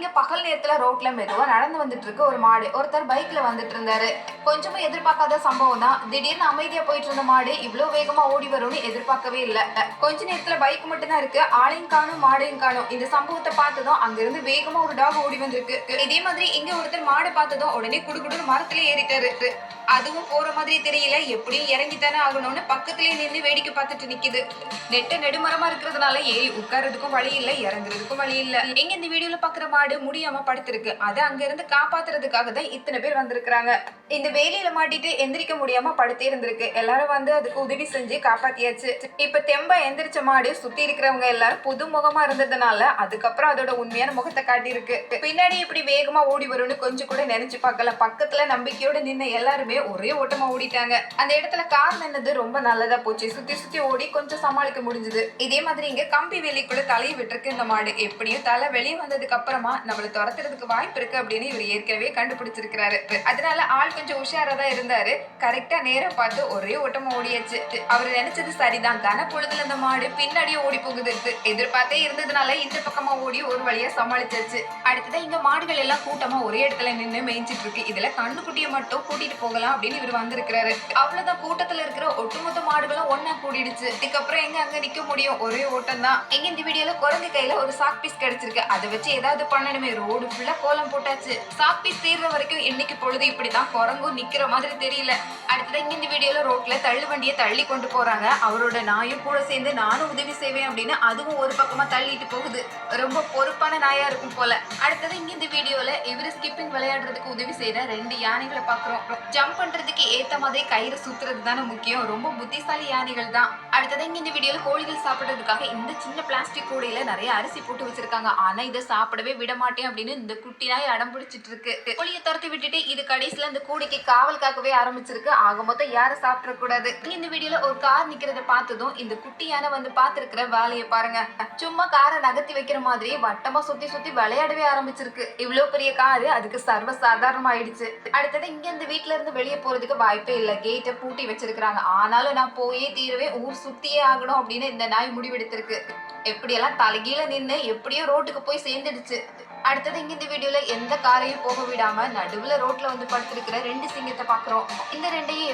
இங்க பகல் நேரத்துல ரோட்ல மெதுவா நடந்து வந்துட்டு இருக்கு ஒரு மாடு. ஒருத்தர் பைக்ல வந்துட்டு இருந்தாரு கொஞ்சமும் எதிர்பார்க்காத சம்பவம் தான். திடீர்னு அமைதியா போயிட்டு இருந்த மாடு இவ்வளவு வேகமா ஓடி வரும்னு எதிர்பார்க்கவே இல்ல. கொஞ்ச நேரத்துல பைக் மட்டும் தான் இருக்கு. ஆளையும் காணும் மாடையும் காணும். இந்த சம்பவத்தை பார்த்ததும் அங்கிருந்து வேகமா ஒரு டாக் ஓடி வந்திருக்கு. இதே மாதிரி இங்க ஒருத்தர் மாடு பார்த்ததும் உடனே குடுகுடுன்னு மரத்துல ஏறிட்டாரு. அதுவும் போற மாதிரி தெரியல. எப்படியும் இறங்கித்தானே ஆகணும்னு பக்கத்துலயே நின்று வேடிக்கை பார்த்துட்டு நிக்குது. நெட்ட நெடுமரமா இருக்கிறதுனால ஏறி உட்கார்றதுக்கும் வழி இல்ல இறங்குறதுக்கும் வழி இல்ல. எங்க இந்த வீடியோல பாக்குற மாடு முடியாம படுத்திருக்கு. அதை அங்க இருந்து காப்பாத்துறதுக்காக தான் இத்தனை பேர் வந்திருக்கிறாங்க. இந்த வேலையில மாட்டிட்டு எந்திரிக்க முடியாம படுத்தே இருந்திருக்கு. எல்லாரும் வந்து அதுக்கு உதவி செஞ்சு காப்பாத்தியாச்சு. இப்ப தெம்பா எந்திரிச்ச மாடு சுத்தி இருக்கிறவங்க எல்லாரும் புது முகமா இருந்ததுனால அதுக்கப்புறம் அதோட உண்மையான முகத்தை காட்டியிருக்கு. பின்னாடி இப்படி வேகமா ஓடி வரும்னு கொஞ்சம் கூட நினைச்சு பார்க்கல. பக்கத்துல நம்பிக்கையோட நின்ன எல்லாருமே ஒரே ஓட்டமா ஓடிட்டாங்க. அந்த இடத்துல கார் நின்னது ரொம்ப நல்லதா போச்சு. சுத்தி சுத்தி ஓடி கொஞ்சம் சமாளிக்க முடிஞ்சது. இதே மாதிரி இங்க கம்பி வேலிக்குள்ள தலையை விட்டுருக்கு இந்த மாடு. எப்படியும் தலை வெளியே வந்ததுக்கு அப்புறமா நம்மளை துரத்துறதுக்கு வாய்ப்பு இருக்கு அப்படின்னு இவர் ஏற்கனவே கண்டுபிடிச்சிருக்கிறாரு. அதனால ஆள் கொஞ்சம் உஷாரா தான் இருந்தாரு. கரெக்டா நேரம் பார்த்து ஒரே ஓட்டமா ஓடியாச்சு. அவர் நினைச்சது சரிதான். கன பொழுதுல இந்த மாடு பின்னாடியே ஓடி போகுது. எதிர்பார்த்தே இருந்ததுனால இந்த பக்கமா ஓடி ஒரு வழியா சமாளிச்சாச்சு. அடுத்ததான் இங்க மாடுகள் எல்லாம் கூட்டமா ஒரே இடத்துல நின்று மேய்ஞ்சிட்டு இருக்கு. இதுல கண்ணுக்குட்டியை மட்டும் கூட்டிட்டு போகலாம். அப்படின்னு இவர் வந்திருக்கிறாரு. அவ்வளவுதான் கூட்டத்துல இருக்கிற ஒட்டுமொத்த மாடுகளும் ஒண்ணா கூடிடுச்சு. இதுக்கப்புறம் எங்க அங்க நிக்க முடியும்? ஒரே ஓட்டம் தான். எங்க இந்த வீடியோல குரங்கு கையில ஒரு சாக் பீஸ் கிடைச்சிருக்கு. அதை வச்சு ஏதாவது பண்ணணுமே. ரோடு ஃபுல்லா கோலம் போட்டாச்சு. சாக் பீஸ் தீர்ற வரைக்கும் இன்னைக்கு பொழுது இப்படிதான் குரங்கும் நிக்கிற மாதிரி தெரியல. அடுத்தது இங்க இந்த வீடியோல ரோட்ல தள்ளு வண்டியை தள்ளி கொண்டு போறாங்க. அவரோட நாயும் கூட சேர்ந்து நானும் உதவி செய்வேன் அப்படின்னு அதுவும் ஒரு பக்கமா தள்ளிட்டு போகுது. ரொம்ப பொறுப்பான நாயா இருக்கும் போல. அடுத்தது இங்க இந்த வீடியோல இவரு ஸ்கிப்பிங் விளையாடுறதுக்கு உதவி செய்கிற ரெண்டு யானைகளை பாக்குறோம். ஜம்ப் பண்றதுக்கு ஏத்த மாதிரி கயிறு சுத்துறது தானே முக்கியம். ரொம்ப புத்திசாலி யானைகள் தான் அடுத்தது இங்க இந்த வீடியோல கோழிகள் சாப்பிடுறதுக்காக இந்த சின்ன பிளாஸ்டிக் கூடையில நிறைய அரிசி போட்டு வச்சிருக்காங்க. ஆனா இதை சாப்பிடவே விட மாட்டேன் அப்படின்னு இந்த குட்டி நாய் அடம் பிடிச்சிட்டு இருக்கு கோழியை துரத்தி விட்டுட்டு இது கடைசியில இந்த கூடைக்கு காவல் காக்கவே ஆரம்பிச்சிருக்கு. ஆக மொத்தம் யாரும் சாப்பிட கூடாது இந்த வீடியோல ஒரு கார் நிக்கிறத பார்த்ததும் இந்த குட்டியான வந்து பார்த்திருக்கிற வேலையை பாருங்க. சும்மா காரை நகர்த்தி வைக்கிற மாதிரி வட்டமா சுத்தி சுத்தி விளையாடவே ஆரம்பிச்சிருக்கு. இவ்வளவு பெரிய காரு அதுக்கு சர்வ சாதாரணமாயிடுச்சு அடுத்தது இங்க இந்த வீட்டுல இருந்து வெளியே போறதுக்கு வாய்ப்பே இல்ல. கேட்டை பூட்டி வச்சிருக்காங்க ஆனாலும் நான் போயே தீரவே ஊர் சுத்தியே ஆகணும் அப்படின்னு இந்த நாய் முடிவெடுத்திருக்கு. எப்படியெல்லாம் தலைகீழ நின்னு எப்படியோ ரோட்டுக்கு போய் சேர்ந்துடுச்சு. அடுத்தது இங்க இந்த வீடியோல எந்த காரையும் போக விடாம நடுவுல ரோட்ல வந்து படுத்திருக்கிற ரெண்டு சிங்கத்தை பாக்குறோம். இந்த ரெண்டையும்